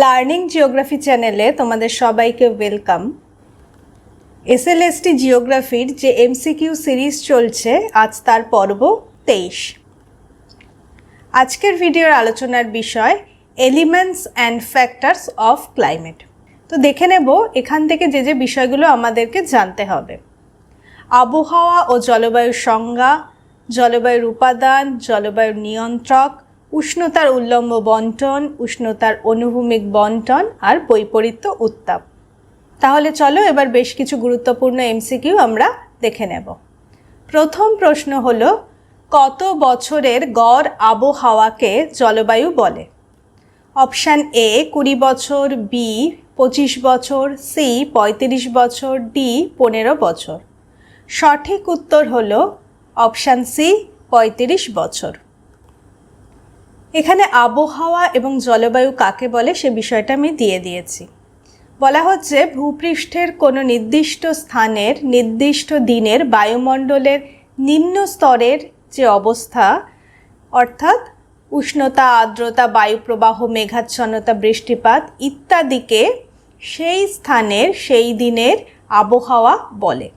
Learning geography চ্যানেলে তোমাদের সবাইকে ওয়েলকাম এসএলএসটি জিওগ্রাফির যে এমসিকিউ সিরিজ চলছে, আজ তার পর্ব তেইশ। আজকের ভিডিওর আলোচনার বিষয় elements and factors of climate তো দেখে নেব, এখান থেকে যে যে বিষয়গুলো আমাদেরকে জানতে হবে। আবহাওয়া ও জলবায়ুর সংজ্ঞা, জলবায়ুর উপাদান, জলবায়ুর নিয়ন্ত্রক উষ্ণতার উল্লম্ব বন্টন, উষ্ণতার অনুভূমিক বন্টন আর বৈপরীত্য উত্তাপ। তাহলে চলো এবার বেশ কিছু গুরুত্বপূর্ণ এমসিকিউ আমরা দেখে নেব। প্রথম প্রশ্ন হলো, কত বছরের গড় আবহাওয়াকে জলবায়ু বলে? অপশান এ, কুড়ি বছর, বি, পঁচিশ বছর, সি, পঁয়ত্রিশ বছর, ডি, পনেরো বছর। সঠিক উত্তর হল অপশান সি, পঁয়ত্রিশ বছর। এখানে আবহাওয়া এবং জলবায়ু কাকে বলে সে বিষয়টা আমি দিয়ে দিয়েছি। বলা হচ্ছে ভূপৃষ্ঠের কোনো নির্দিষ্ট স্থানের, নির্দিষ্ট দিনের বায়ুমণ্ডলের নিম্ন স্তরের যে অবস্থা, অর্থাৎ উষ্ণতা, আর্দ্রতা, বায়ুপ্রবাহ, মেঘাচ্ছন্নতা, বৃষ্টিপাত ইত্যাদিকে সেই স্থানের, সেই দিনের আবহাওয়া বলে।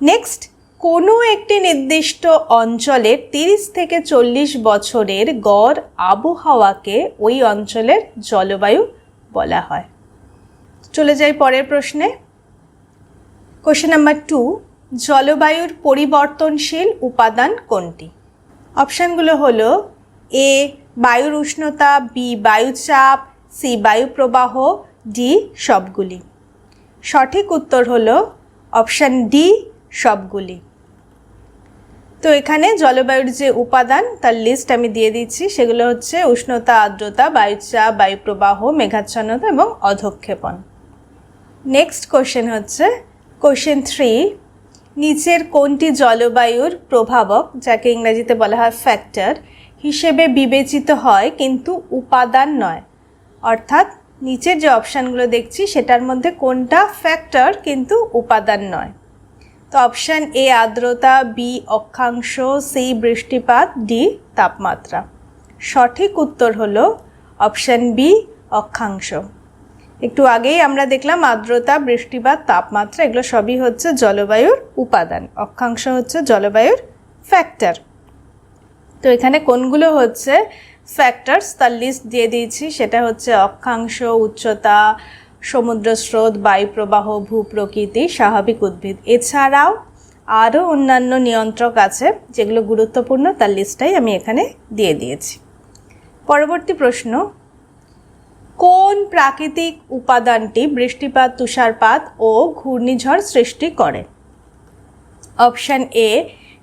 নেক্সট কোনো একটি নির্দিষ্ট অঞ্চলের তিরিশ থেকে চল্লিশ বছরের গড় আবহাওয়াকে ওই অঞ্চলের জলবায়ু বলা হয়। চলে যাই পরের প্রশ্নে। কোশ্চেন নাম্বার টু জলবায়ুর পরিবর্তনশীল উপাদান কোনটি? অপশানগুলো হলো এ বায়ুর উষ্ণতা বি বায়ুচাপ সি বায়ুপ্রবাহ ডি সবগুলি। সঠিক উত্তর হলো অপশান ডি সবগুলি। তো এখানে জলবায়ুর যে উপাদান, তার লিস্ট আমি দিয়ে দিচ্ছি। সেগুলো হচ্ছে উষ্ণতা, আর্দ্রতা, বায়ুচাপ, বায়ুপ্রবাহ, মেঘাচ্ছন্নতা এবং অধক্ষেপণ। নেক্সট কোশ্চেন হচ্ছে কোশ্চেন থ্রি নিচের কোনটি জলবায়ুর প্রভাবক, যাকে ইংরাজিতে বলা হয় ফ্যাক্টর হিসেবে বিবেচিত হয় কিন্তু উপাদান নয়? অর্থাৎ নিচের যে অপশানগুলো দেখছি, সেটার মধ্যে কোনটা ফ্যাক্টর কিন্তু উপাদান নয়? তো অপশান এ, আর্দ্রতা বি অক্ষাংশ সি বৃষ্টিপাত ডি তাপমাত্রা। সঠিক উত্তর হল অপশান বি অক্ষাংশ। একটু আগেই আমরা দেখলাম আর্দ্রতা, বৃষ্টিপাত, তাপমাত্রা, এগুলো সবই হচ্ছে জলবায়ুর উপাদান। অক্ষাংশ হচ্ছে জলবায়ুর ফ্যাক্টর তো এখানে কোনগুলো হচ্ছে ফ্যাক্টরস তার লিস্ট দিয়ে দিয়েছি। সেটা হচ্ছে অক্ষাংশ, উচ্চতা সমুদ্র স্রোত বায়ুপ্রবাহ, ভূপ্রকৃতি, স্বাভাবিক উদ্ভিদ। এছাড়াও আরও অন্যান্য নিয়ন্ত্রক আছে যেগুলো গুরুত্বপূর্ণ, তার লিস্টটাই আমি এখানে দিয়ে দিয়েছি। পরবর্তী প্রশ্ন, কোন প্রাকৃতিক উপাদানটি বৃষ্টিপাত, তুষারপাত ও ঘূর্ণিঝড় সৃষ্টি করে? অপশান এ,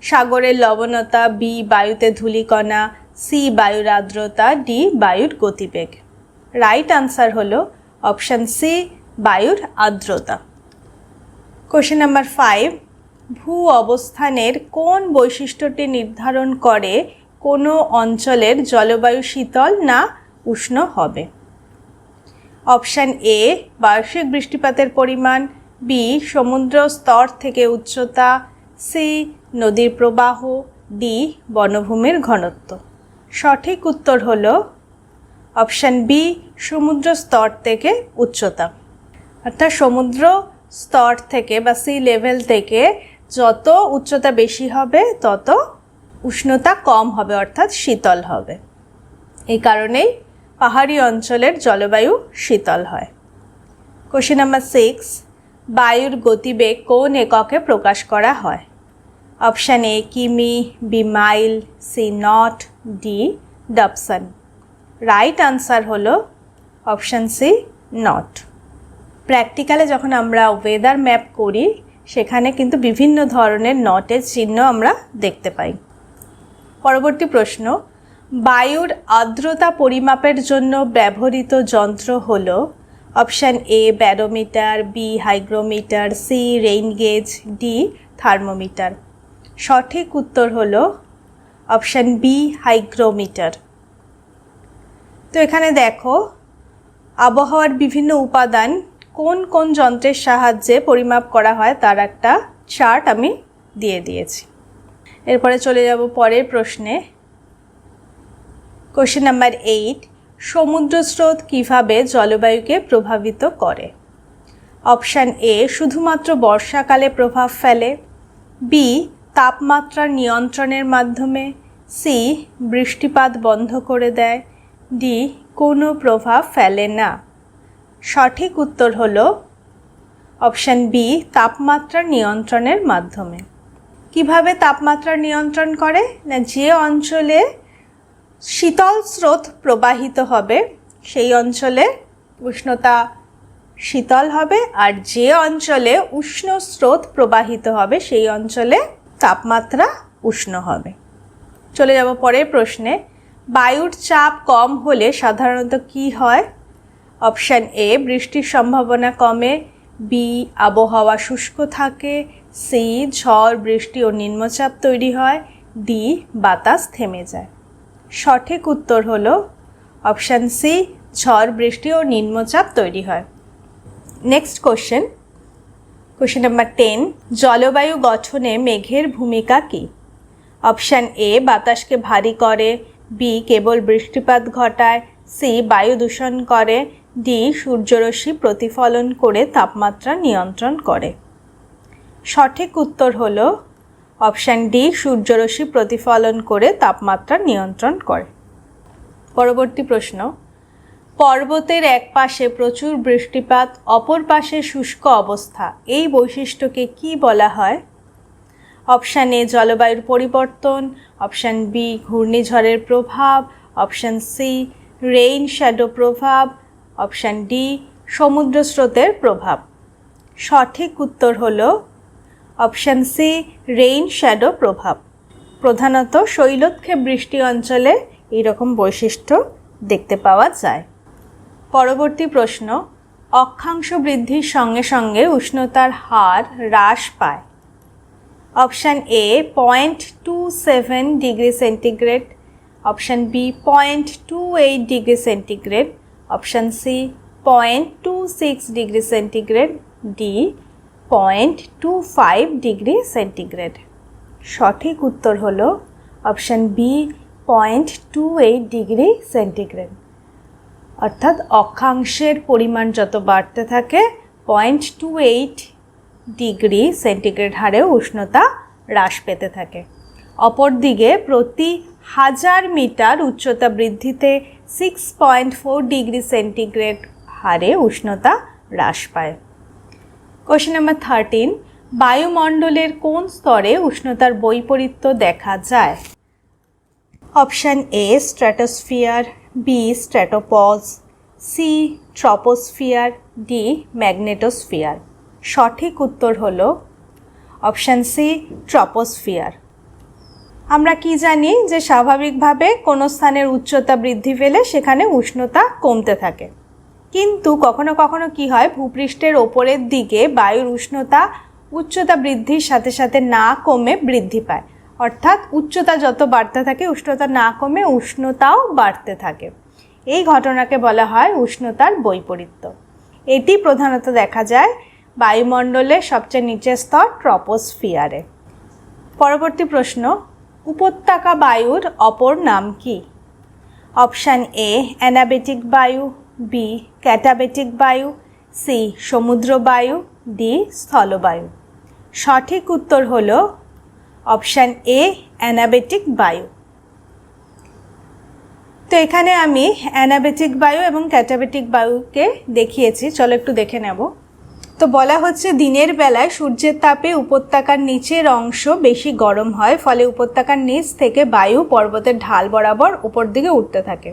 সাগরের লবণতা, বি, বায়ুতে ধূলিকণা, সি, বায়ুর আর্দ্রতা, ডি, বায়ুর গতিবেগ। রাইট আনসার হলো অপশান সি বায়ুর আর্দ্রতা। কোশ্চেন নাম্বার ফাইভ ভূ অবস্থানের কোন বৈশিষ্ট্যটি নির্ধারণ করে কোনো অঞ্চলের জলবায়ু শীতল না উষ্ণ হবে? অপশান এ বার্ষিক বৃষ্টিপাতের পরিমাণ। বি সমুদ্র স্তর থেকে উচ্চতা। সি নদীর প্রবাহ। ডি বনভূমির ঘনত্ব। সঠিক উত্তর হল অপশান বি সমুদ্র স্তর থেকে উচ্চতা। অর্থাৎ সমুদ্র স্তর থেকে বা সি লেভেল থেকে যত উচ্চতা বেশি হবে, তত উষ্ণতা কম হবে, অর্থাৎ শীতল হবে। এই কারণেই পাহাড়ি অঞ্চলের জলবায়ু শীতল হয়। কোশ্চেন নাম্বার সিক্স বায়ুর গতিবেগ কোন এককে প্রকাশ করা হয়? অপশান এ কিমি B mile C knot, D, Dobson. Right answer হলো অপশান সি নট প্র্যাকটিক্যালে যখন আমরা ওয়েদার ম্যাপ করি, সেখানে কিন্তু বিভিন্ন ধরনের নটের চিহ্ন আমরা দেখতে পাই। পরবর্তী প্রশ্ন, বায়ুর আর্দ্রতা পরিমাপের জন্য ব্যবহৃত যন্ত্র হল option A barometer B hygrometer C rain gauge D thermometer সঠিক উত্তর হল অপশান বি হাইগ্রোমিটার তো এখানে দেখো, আবহাওয়ার বিভিন্ন উপাদান কোন কোন যন্ত্রের সাহায্যে পরিমাপ করা হয় তার একটা চার্ট আমি দিয়ে দিয়েছি। এরপরে চলে যাব পরের প্রশ্নে। কোশ্চেন নাম্বার এইট সমুদ্র স্রোত কীভাবে জলবায়ুকে প্রভাবিত করে? অপশান এ, শুধুমাত্র বর্ষাকালে প্রভাব ফেলে। বি, তাপমাত্রা নিয়ন্ত্রণের মাধ্যমে। সি, বৃষ্টিপাত বন্ধ করে দেয়। ডি কোনো প্রভাব ফেলে না। সঠিক উত্তর হলো অপশান বি, তাপমাত্রা নিয়ন্ত্রণের মাধ্যমে। কীভাবে তাপমাত্রা নিয়ন্ত্রণ করে? না যে অঞ্চলে শীতল স্রোত প্রবাহিত হবে, সেই অঞ্চলে উষ্ণতা শীতল হবে, আর যে অঞ্চলে উষ্ণ স্রোত প্রবাহিত হবে, সেই অঞ্চলে তাপমাত্রা উষ্ণ হবে। চলে যাব পরের প্রশ্নে। বায়ুর চাপ কম হলে সাধারণত কি হয়? অপশান এ, বৃষ্টির সম্ভাবনা কমে। বি, আবহাওয়া শুষ্ক থাকে। সি, ঝড়, বৃষ্টি ও নিম্নচাপ তৈরি হয়। ডি, বাতাস থেমে যায়। সঠিক উত্তর হলো অপশান সি, ঝড়, বৃষ্টি ও নিম্নচাপ তৈরি হয়। Next question. Question number ten, জলবায়ু গঠনে মেঘের ভূমিকা কী? অপশান এ, বাতাসকে ভারী করে। বি কেবল বৃষ্টিপাত ঘটায় সি বায়ু দূষণ করে ডি সূর্যরশ্মি প্রতিফলন করে তাপমাত্রা নিয়ন্ত্রণ করে। সঠিক উত্তর হল অপশান ডি সূর্যরশ্মি প্রতিফলন করে তাপমাত্রা নিয়ন্ত্রণ করে। পরবর্তী প্রশ্ন, পর্বতের এক পাশে প্রচুর বৃষ্টিপাত, অপর পাশে শুষ্ক অবস্থা, এই বৈশিষ্ট্যকে কি বলা হয়? অপশান এ জলবায়ুর পরিবর্তন, অপশান বি ঘূর্ণিঝড়ের প্রভাব, অপশান সি রেইন শ্যাডো প্রভাব, অপশান ডি সমুদ্র স্রোতের প্রভাব। সঠিক উত্তর হল অপশান সি রেইন শ্যাডো প্রভাব। প্রধানত শৈলক্ষে বৃষ্টি অঞ্চলে এইরকম বৈশিষ্ট্য দেখতে পাওয়া যায়। পরবর্তী প্রশ্ন, অক্ষাংশ বৃদ্ধির সঙ্গে সঙ্গে উষ্ণতার হার হ্রাস পায়। Option A point two seven degree centigrade option B point two eight degree centigrade option C point two six degree centigrade D point two five degree centigrade সঠিক উত্তর হল option B point two eight degree centigrade অর্থাৎ অক্ষাংশের পরিমাণ যত বাড়তে থাকে point two eight degree centigrade হারে উষ্ণতা হ্রাস পেতে থাকে। অপরদিকে প্রতি হাজার মিটার উচ্চতা বৃদ্ধিতে six point four degree centigrade হারে উষ্ণতা হ্রাস পায়। কোশ্চেন নাম্বার থার্টিন বায়ুমণ্ডলের কোন স্তরে উষ্ণতার বৈপরীত্য দেখা যায়? Option A, stratosphere, B stratopause C, troposphere, D, magnetosphere. সঠিক উত্তর হল অপশান সি, ট্রপোস্ফিয়ার। আমরা কি জানি যে স্বাভাবিকভাবে কোনো স্থানের উচ্চতা বৃদ্ধি পেলে সেখানে উষ্ণতা কমতে থাকে। কিন্তু কখনো কখনো কি হয়, ভূপৃষ্ঠের ওপরের দিকে বায়ুর উষ্ণতা উচ্চতা বৃদ্ধির সাথে সাথে না কমে বৃদ্ধি পায়। অর্থাৎ উচ্চতা যত বাড়তে থাকে, উষ্ণতা না কমে উষ্ণতাও বাড়তে থাকে। এই ঘটনাকে বলা হয় উষ্ণতার বৈপরীত্য। এটি প্রধানত দেখা যায় বায়ুমণ্ডলের সবচেয়ে নিচের স্তর ট্রপোস্ফিয়ারে। পরবর্তী প্রশ্ন, উপত্যকা বায়ুর অপর নাম কি? অপশান এ, অ্যানাবেটিক বায়ু, বি, ক্যাটাবেটিক বায়ু, সি, সমুদ্র বায়ু, ডি স্থলবায়ু সঠিক উত্তর হল অপশান এ, অ্যানাবেটিক বায়ু। তো এখানে আমি অ্যানাবেটিক বায়ু এবং ক্যাটাবেটিক বায়ুকে দেখিয়েছি, চলো একটু দেখে নেব। তো বলা হচ্ছে দিনের বেলায় সূর্যের তাপে উপত্যকার নিচের অংশ বেশি গরম হয়, ফলে উপত্যকার নিচ থেকে বায়ু পর্বতের ঢাল বরাবর উপর দিকে উঠতে থাকে।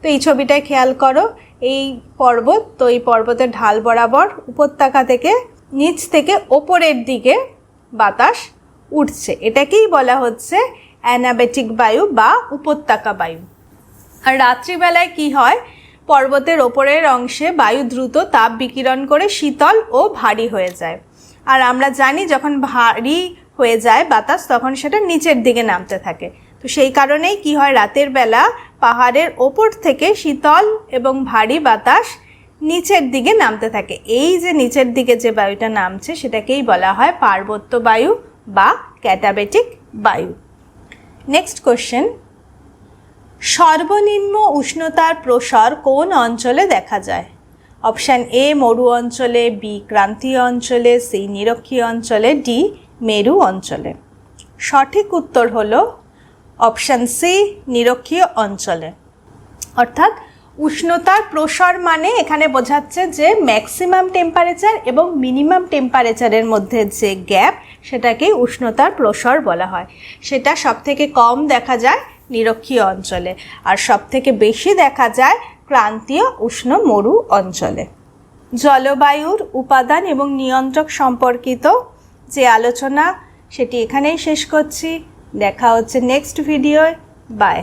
তো এই ছবিটায় খেয়াল করো, এই পর্বত তো এই পর্বতের ঢাল বরাবর উপত্যকা থেকে নিচ থেকে ওপরের দিকে বাতাস উঠছে। এটাকেই বলা হচ্ছে অ্যানাবেটিক বায়ু বা উপত্যকা বায়ু। আর রাত্রিবেলায় কি হয়? পর্বতের ওপরের অংশে বায়ু দ্রুত তাপ বিকিরণ করে শীতল ও ভারী হয়ে যায়। আর আমরা জানি যখন ভারী হয়ে যায় বাতাস, তখন সেটা নিচের দিকে নামতে থাকে। তো সেই কারণেই কি হয়, রাতের বেলা পাহাড়ের ওপর থেকে শীতল এবং ভারী বাতাস নিচের দিকে নামতে থাকে। এই যে নিচের দিকে যে বায়ুটা নামছে, সেটাকেই বলা হয় পার্বত্য বায়ু বা ক্যাটাবেটিক বায়ু। নেক্সট কোশ্চেন সর্বনিম্ন উষ্ণতার প্রসার কোন অঞ্চলে দেখা যায়? অপশান এ, মরু অঞ্চলে, বি, ক্রান্তীয় অঞ্চলে, সি, নিরক্ষীয় অঞ্চলে, ডি, মেরু অঞ্চলে। সঠিক উত্তর হল অপশান সি, নিরক্ষীয় অঞ্চলে। অর্থাৎ উষ্ণতার প্রসার মানে এখানে বোঝাচ্ছে যে ম্যাক্সিমাম টেম্পারেচার এবং মিনিমাম টেম্পারেচারের মধ্যে যে গ্যাপ সেটাকে উষ্ণতার প্রসার বলা হয়। সেটা সবথেকে কম দেখা যায় নিরক্ষীয় অঞ্চলে। আর সবথেকে বেশি দেখা যায় ক্রান্তীয় উষ্ণ মরু অঞ্চলে। জলবায়ুর উপাদান এবং নিয়ন্ত্রক সম্পর্কিত যে আলোচনা, সেটি এখানেই শেষ করছি। দেখা হচ্ছে নেক্সট ভিডিওয় বাই